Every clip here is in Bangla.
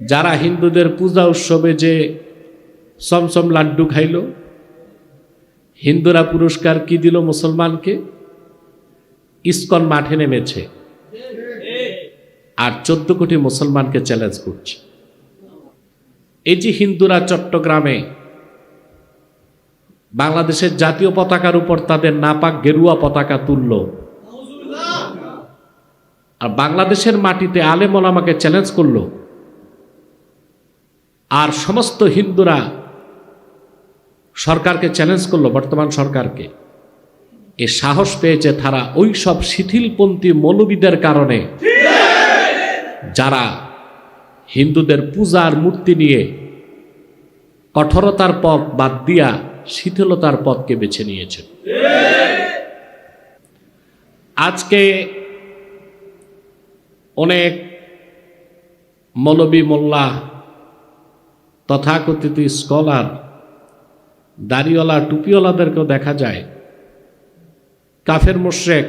যারা হিন্দুদের পূজা উৎসবে যে সমসম লাড্ডু খাইল, হিন্দুরা পুরস্কার কি দিল মুসলমানকে? ইস্কন মাঠে নেমেছে। আর চোদ্দ কোটি মুসলমানকে চ্যালেঞ্জ করছে। এই যে হিন্দুরা চট্টগ্রামে বাংলাদেশের জাতীয় পতাকার উপর তাদের নাপাক গেরুয়া পতাকা তুলল, আর বাংলাদেশের মাটিতে আলেমন আমাকে চ্যালেঞ্জ করল আর সমস্ত হিন্দুরা সরকারকে চ্যালেঞ্জ করল, বর্তমান সরকারকে। এ সাহস পেয়েছে তারা ওই সব শিথিলপন্থী মৌলবিদের কারণে। যারা হিন্দুদের পূজার মূর্তি নিয়ে কঠোরতার পথ বাদ দিয়া শিথিলতার পথকে বেছে নিয়েছে। আজকে অনেক মৌলবী মোল্লা তথাকথিত স্কলার, দাড়িওয়ালা, টুপিওয়ালাদেরকেও দেখা যায়। কাফের মোশেক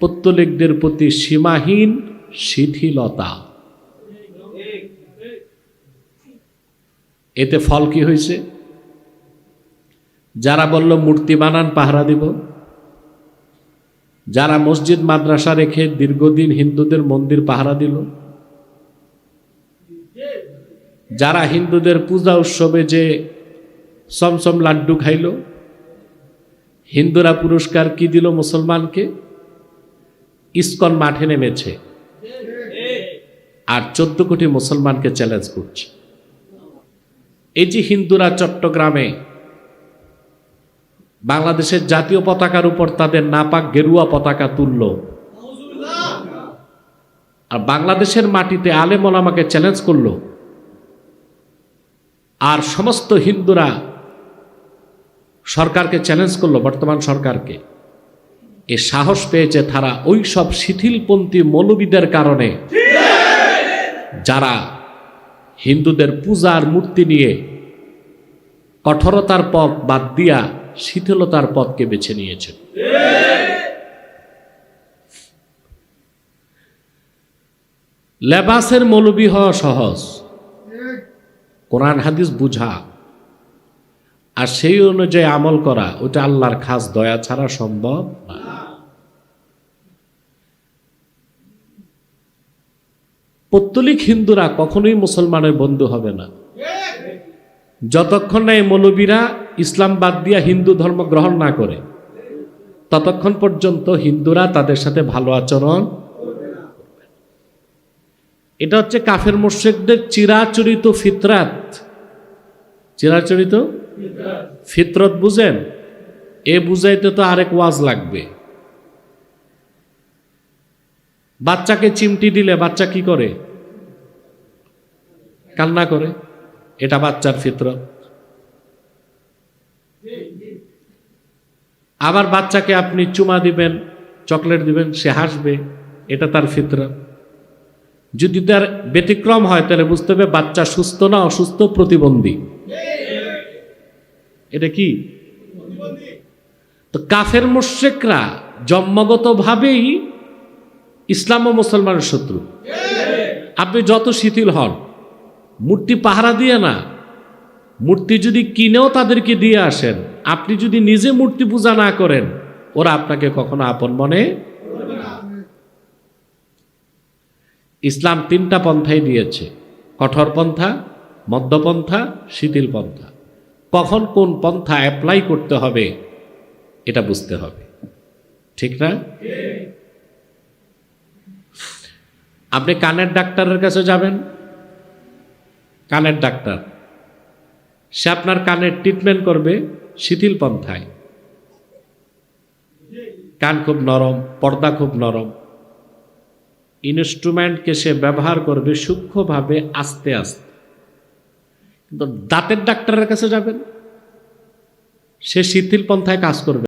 পত্তলিকদের প্রতি সীমাহীন শিথিলতা। এতে ফল কি হয়েছে? যারা বলল, মূর্তি বানান, পাহারা দিব। যারা মসজিদ, মাদ্রাসা রেখে দীর্ঘদিন হিন্দুদের মন্দির পাহারা দিল। যারা হিন্দুদের পূজা উৎসবে যে সমসম লাড্ডু খাইল, হিন্দুরা পুরস্কার কি দিল মুসলমানকে? ইস্কন মাঠে নেমেছে। আর চোদ্দ কোটি মুসলমানকে চ্যালেঞ্জ করছে। এই যে হিন্দুরা চট্টগ্রামে বাংলাদেশের জাতীয় পতাকার উপর তাদের নাপাক গেরুয়া পতাকা তুলল, আর বাংলাদেশের মাটিতে আলেমন আমাকে চ্যালেঞ্জ করল আর সমস্ত হিন্দুরা সরকারকে চ্যালেঞ্জ করল, বর্তমান সরকারকে। এ সাহস পেয়েছে তারা ওই সব শিথিলপন্থী মৌলবিদের কারণে। যারা হিন্দুদের পূজার মূর্তি নিয়ে কঠোরতার পথ বাদ দিয়া শিথিলতার পথকে বেছে নিয়েছে। লেবাসের মৌলবী হওয়া সহজ। কোরআন হাদিস বুঝা আর সেই অনুযায়ী আমল করা, ওটা আল্লাহর খাস দয়া ছাড়া সম্ভব না। পত্তলিক হিন্দুরা কখনোই মুসলমানের বন্ধু হবে না। যতক্ষণ না এই মৌলবীরা ইসলাম বাদ দিয়া হিন্দু ধর্ম গ্রহণ না করে, ততক্ষণ পর্যন্ত হিন্দুরা তাদের সাথে ভালো আচরণ এটা হচ্ছে কাফের মোর্শেকদের চিরাচরিত ফিতরাত। চিরাচরিত? ফিতরত বুঝেন? এ বুঝাইতে তো আরেক ওয়াজ লাগবে। বাচ্চাকে চিমটি দিলে বাচ্চা কি করে? কান্না করে। এটা বাচ্চার ফিতরত। আবার বাচ্চাকে আপনি চুমা দিবেন, চকলেট দিবেন, সে হাসবে, এটা তার ফিতরত। যদি তার ব্যতিক্রম হয়, তাহলে বুঝতে হবে বাচ্চা সুস্থ না অসুস্থ প্রতিবন্ধী। এটা কি? তো কাফের মোশেকরা জন্মগতভাবেই ইসলাম ও মুসলমানের শত্রু। আপনি যত শিথিল হন, মূর্তি পাহারা দিয়ে না, মূর্তি যদি কিনেও তাদেরকে দিয়ে আসেন, আপনি যদি নিজে মূর্তি পূজা না করেন, ওরা আপনাকে কখনো আপন মনে ইসলাম তিনটা পন্থাই দিয়েছে। কঠোর পন্থা মধ্যপন্থা শিথিল পন্থা। কখন কোন পন্থা অ্যাপ্লাই করতে হবে, এটা বুঝতে হবে। ঠিক না? আপনি কানের ডাক্তারের কাছে যাবেন। কানের ডাক্তার, সে আপনার কানের ট্রিটমেন্ট করবে শিথিল পন্থায়। কান খুব নরম, পর্দা খুব নরম। ইনস্ট্রুমেন্টকে সে ব্যবহার করবে সূক্ষ্মভাবে আস্তে আস্তে। কিন্তু দাঁতের ডাক্তারের কাছে যাবেন, সে শিথিল পন্থায় কাজ করবে।